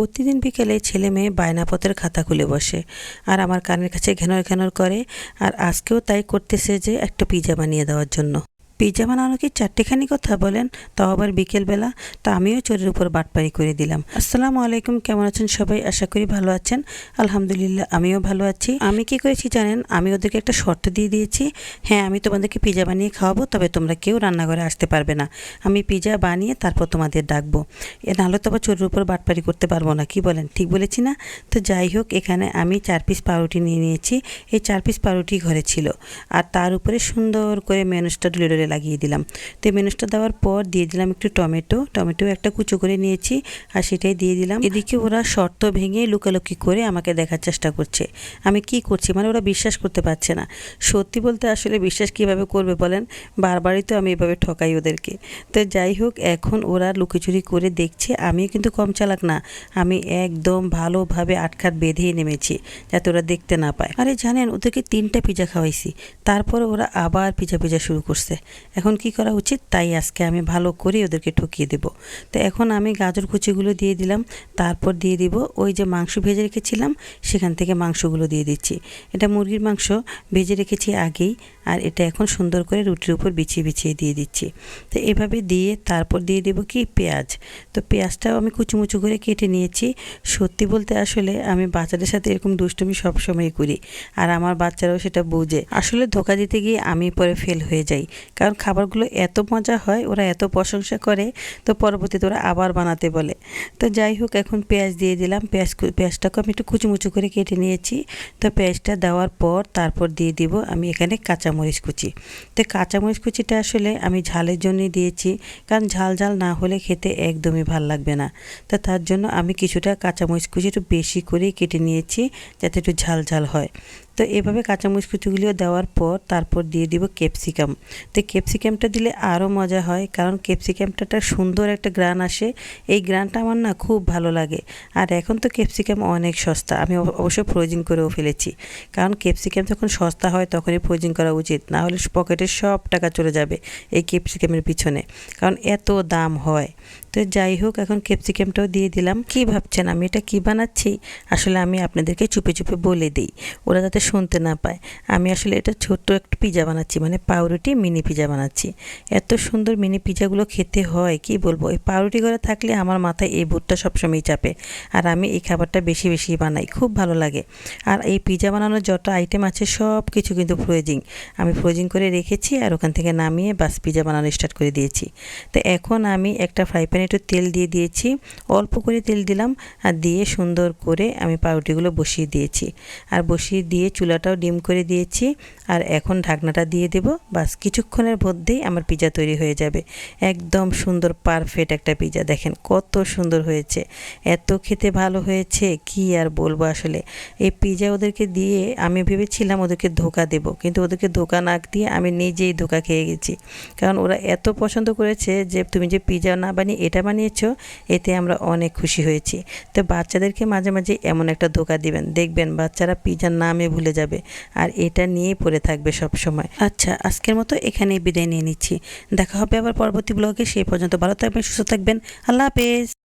প্রতিদিন বিকেলে ছেলে মেয়ে বায়নাপথের খাতা খুলে বসে আর আমার কানের কাছে ঘেনর ঘেনর করে আর আজকেও তাই করতেছে যে একটা পিজা বানিয়ে দেওয়ার জন্য। পিজা বানানো কি চারটেখানি কথা বলেন? তাও আবার বিকেলবেলা। তা আমিও চোরের উপর বাটপারি করে দিলাম। আসসালামু আলাইকুম, কেমন আছেন সবাই? আশা করি ভালো আছেন। আলহামদুলিল্লাহ, আমিও ভালো আছি। আমি কি করেছি জানেন? আমি ওদেরকে একটা শর্ত দিয়ে দিয়েছি। হ্যাঁ আমি তোমাদেরকে পিজা বানিয়ে খাওয়াবো, তবে তোমরা কেউ রান্নাঘরে আসতে পারবে না। আমি পিজা বানিয়ে তারপর তোমাদের ডাকবো। এ নাহলে তো আবার চোরের উপর বাটপারি করতে পারব না, কি বলেন? ঠিক বলেছি না? তো যাই হোক, এখানে আমি চার পিস পাউরুটি নিয়ে নিয়েছি। এই চার পিস পাউরুটি ঘরে ছিল। আর তার উপরে সুন্দর করে মেনুসটা ডুলে ডুলে লাগিয়ে দিলাম। তো মেনুসটা দেওয়ার পর দিয়ে দিলাম একটু টমেটো। টমেটো একটা কুচো করে নিয়েছি আর সেটাই দিয়ে দিলাম। এদিকে ওরা শর্ত ভেঙে লুকালুকি করে আমাকে দেখার চেষ্টা করছে। আমি কি করছি? মানে ওরা বিশ্বাস করতে পারছে না। সত্যি বলতে আসলে বিশ্বাস কীভাবে করবে বলেন? বারবারই তো আমি এভাবে ঠকাই ওদেরকে। তো যাই হোক, এখন ওরা লুকোচুরি করে দেখছে। আমিও কিন্তু কম চালাক না। আমি একদম ভালোভাবে আটখাট বেঁধেই নেমেছি যাতে ওরা দেখতে না পায়। আরে জানেন, ওদেরকে তিনটা পিজা খাওয়াইছি। তারপরে ওরা আবার পিজা পিজা শুরু করছে। এখন কি করা উচিত? তাই আজকে আমি ভালো করে ওদেরকে ঠকিয়ে দেব। তো এখন আমি গাজর কুচিগুলো দিয়ে দিলাম। তারপর দিয়ে দিব ওই যে মাংস ভেজে রেখেছিলাম, সেখান থেকে মাংসগুলো দিয়ে দিচ্ছি। এটা মুরগির মাংস, ভেজে রেখেছি আগেই, আর এটা এখন সুন্দর করে রুটির উপর বিছিয়ে বিছিয়ে দিয়ে দিচ্ছি। তো এভাবে দিয়ে তারপর দিয়ে দেবো কি? পেঁয়াজ। তো পেঁয়াজটাও আমি কুচুমুচু করে কেটে নিয়েছি। সত্যি বলতে আসলে আমি বাচ্চাদের সাথে এরকম দুষ্টুমি সবসময় করি, আর আমার বাচ্চারাও সেটা বোঝে। আসলে ধোকা দিতে গিয়ে আমি পরে ফেল হয়ে যাই কারণ খাবারগুলো এত মজা হয়, ওরা এত প্রশংসা করে, তো পরবর্তীতে ওরা আবার বানাতে বলে। তো যাই হোক, এখন পেঁয়াজ দিয়ে দিলাম। পেঁয়াজ পেঁয়াজটাকে আমি একটু কুচুমুচু করে কেটে নিয়েছি। তো পেঁয়াজটা দেওয়ার পর তারপর দিয়ে দিব আমি এখানে কাঁচামরিচ কুচি। তো কাঁচামরিচ কুচিটা আসলে আমি ঝালের জন্যই দিয়েছি, কারণ ঝাল ঝাল না হলে খেতে একদমই ভালো লাগবে না। তো তার জন্য আমি কিছুটা কাঁচামরিচ কুচি একটু বেশি করেই কেটে নিয়েছি, যাতে একটু ঝাল ঝাল হয়। তো এভাবে কাঁচামরিচ কুচিগুলিও দেওয়ার পর তারপর দিয়ে দিব ক্যাপসিকাম। তো ক্যাপসিকামটা দিলে আরও মজা হয়, কারণ ক্যাপসিকামটা একটা সুন্দর একটা গ্রান আসে। এই গ্রানটা আমার না খুব ভালো লাগে। আর এখন তো ক্যাপসিকাম অনেক সস্তা, আমি অব- অবশ্য ফ্রোজিং করেও ফেলেছি। কারণ ক্যাপসিকাম যখন সস্তা হয় তখনই ফ্রোজিং করা উচিত, না হলে পকেটের সব টাকা চলে যাবে এই ক্যাপসিকামের পিছনে। কারণ এত দাম হয়। তো যাই হোক, এখন ক্যাপসিকামটাও দিয়ে দিলাম। কি ভাবছেন আমি? এটা কি বানাচ্ছি? আসলে আমি আপনাদেরকে চুপে চুপে বলে দিই। ওরা যাতে শুনতে না পায়। আমি আসলে এটা ছোট্ট একটা পিজা বানাচ্ছি মানে পাউরুটি মিনি পিজা বানাচ্ছি। এত সুন্দর মিনি পিজাগুলো খেতে হয়, কি বলব? এই পাউরুটি ঘরে থাকলে আমার মাথায় এই ভুটটা সবসময় চাপে। আর আমি এই খাবারটা বেশি বেশি বানাই, খুব ভালো লাগে। আর এই পিজা বানানোর যত আইটেম আছে সব কিছু কিন্তু ফ্রোজিং আমি ফ্রোজিং করে রেখেছি আর ওখান থেকে নামিয়ে বাস পিজা বানানো স্টার্ট করে দিয়েছি। তো এখন আমি একটা ফ্রাই একটু তেল দিয়ে দিয়েছি। অল্প করে তেল দিলাম আর দিয়ে সুন্দর করে আমি পাউরুটিগুলো বসিয়ে দিয়েছি। আর বসিয়ে দিয়ে চুলাটাও ডিম করে দিয়েছি। আর এখন ঢাকনাটা দিয়ে দেব। বাস কিছুক্ষণের মধ্যেই আমার পিজা তৈরি হয়ে যাবে। একদম সুন্দর পারফেক্ট একটা পিজা। দেখেন কত সুন্দর হয়েছে। এত খেতে ভালো হয়েছে। কি আর বলব আসলে। এই পিজা ওদেরকে দিয়ে আমি ভেবেছিলাম ওদেরকে ধোকা দেব। কিন্তু ওদেরকে ধোকা না দিয়ে আমি নিজেই ধোকা খেয়ে গেছি। কারণ ওরা এত পছন্দ করেছে যে তুমি যে পিজা না বানিয়ে এটা বানিয়েছ, এতে আমরা অনেক খুশি হয়েছি। তো বাচ্চাদেরকে মাঝে মাঝে এমন একটা ধোকা দিবেন, দেখবেন বাচ্চারা পিজার নামে ভুলে যাবে আর এটা নিয়েই পড়ে থাকবে সব সময় আচ্ছা আজকের মতো এখানেই বিদায় নিয়ে নিচ্ছি। দেখা হবে আবার পরবর্তী ব্লগে সেই পর্যন্ত ভালো থাকবেন, সুস্থ থাকবেন, আল্লাহ হাফেজ।